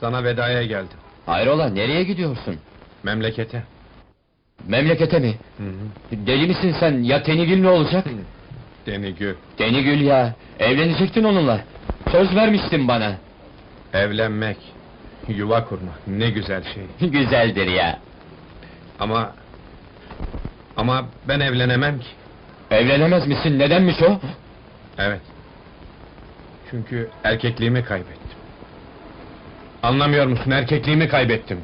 Sana vedaya geldim. Hayrola, nereye gidiyorsun? Memlekete. Memlekete mi? Hı hı. Deli misin sen? Ya Tenigül ne olacak? Denigül. Tenigül ya, evlenecektin onunla. Söz vermiştin bana. Evlenmek, yuva kurmak ne güzel şey. Güzeldir ya. Ama... Ama ben evlenemem ki. Evlenemez misin? Nedenmiş o? Evet. Çünkü erkekliğimi kaybettim. Anlamıyor musun? Erkekliğimi kaybettim.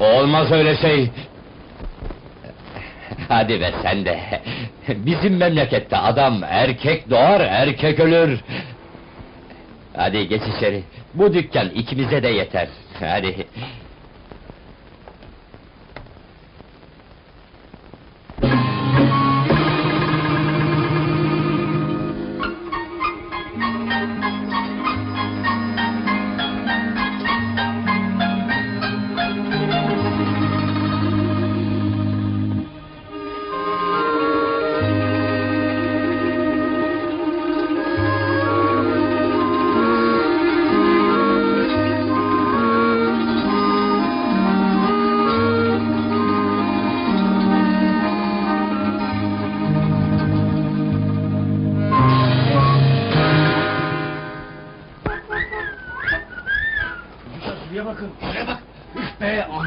Olmaz öyle şey. Hadi be sen de. Bizim memlekette adam erkek doğar, erkek ölür. Hadi geç içeri. Bu dükkan ikimize de yeter. Hadi. Şuraya bakın, şuraya bak. Üf be, aman